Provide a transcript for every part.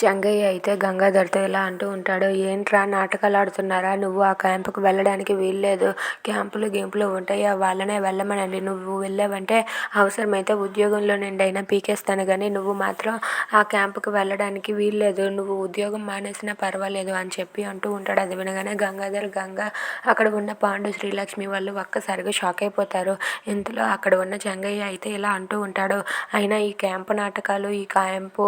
చెంగయ్య అయితే గంగాధర్తో ఇలా అంటూ ఉంటాడు ఏంట్రా నాటకాలు ఆడుతున్నారా? నువ్వు ఆ క్యాంపుకు వెళ్ళడానికి వీల్లేదు. క్యాంపులు గేంపులు ఉంటాయా. వాళ్ళనే వెళ్ళమనండి. నువ్వు వెళ్ళావంటే అవసరమైతే ఉద్యోగంలో నుండి అయినా పీకేస్తాను. కానీ నువ్వు మాత్రం ఆ క్యాంపుకు వెళ్ళడానికి వీల్లేదు. నువ్వు ఉద్యోగం మానేసినా పర్వాలేదు అని చెప్పి అంటూ ఉంటాడు. అది వినగానే గంగాధర్ గంగా అక్కడ ఉన్న పాండు శ్రీలక్ష్మి వాళ్ళు ఒక్కసారిగా షాక్ అయిపోతారు. ఇంతలో అక్కడ ఉన్న చెంగయ్య అయితే ఇలా అంటూ ఉంటాడు అయినా ఈ క్యాంపు నాటకాలు ఈ క్యాంపు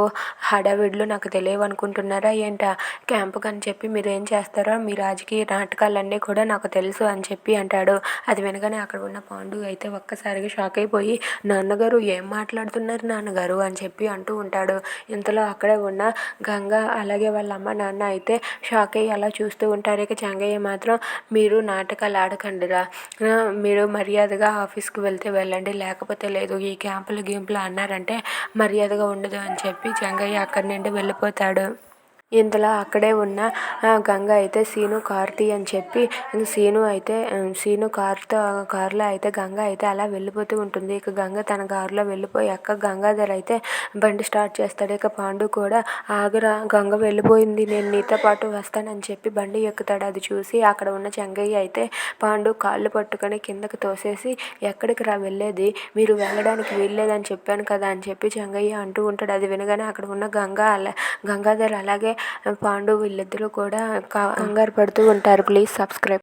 హడావిడ్లు నాకు తెలియదు అనుకుంటున్నారా ఏంటా? క్యాంపుకి అని చెప్పి మీరు ఏం చేస్తారో? మీ రాజకీయ నాటకాలన్నీ కూడా నాకు తెలుసు అని చెప్పి అంటాడు. అది వినగానే అక్కడ ఉన్న పాండు అయితే ఒక్కసారిగా షాక్ అయిపోయి నాన్నగారు ఏం మాట్లాడుతున్నారు నాన్నగారు? అని చెప్పి అంటూ ఉంటాడు. ఇంతలో అక్కడే ఉన్న గంగ అలాగే వాళ్ళ అమ్మ నాన్న అయితే షాక్ అయ్యి అలా చూస్తూ ఉంటారు. ఇక చెంగయ్య మాత్రం మీరు నాటకాలు ఆడకండిరా మీరు మర్యాదగా ఆఫీస్కి వెళ్తే వెళ్ళండి. లేకపోతే లేదు ఈ క్యాంపులు గేంపులు అన్నారంటే మర్యాదగా ఉండదు అని చెప్పి చెంగయ్య అక్కడి నుండి వెళ్ళిపోతాడు 他。ఇంతలో అక్కడే ఉన్న గంగ అయితే సీను కార్తి అని చెప్పి శీను సీను అయితే శీను సీను కారులో అయితే గంగ అయితే అలా వెళ్ళిపోతూ ఉంటుంది. ఇక గంగ తన కారులో వెళ్ళిపోయి అక్క గంగాధర్ అయితే బండి స్టార్ట్ చేస్తాడు. ఇక పాండు కూడా ఆగరా గంగ వెళ్ళిపోయింది నేను నీతో పాటు వస్తానని చెప్పి బండి ఎక్కుతాడు. అది చూసి అక్కడ ఉన్న చెంగయ్య అయితే పాండు కాళ్ళు పట్టుకొని కిందకి తోసేసి ఎక్కడికి రా వెళ్ళేది? మీరు వెళ్ళడానికి వీల్లేదని చెప్పాను కదా అని చెప్పి చెంగయ్య అంటూ ఉంటాడు. అది వినగానే అక్కడ ఉన్న గంగ అలా గంగాధర్ అలాగే పాండు వీళ్ళిద్దరూ కూడా కా- కంగారు పడుతూ ఉంటారు. Please subscribe.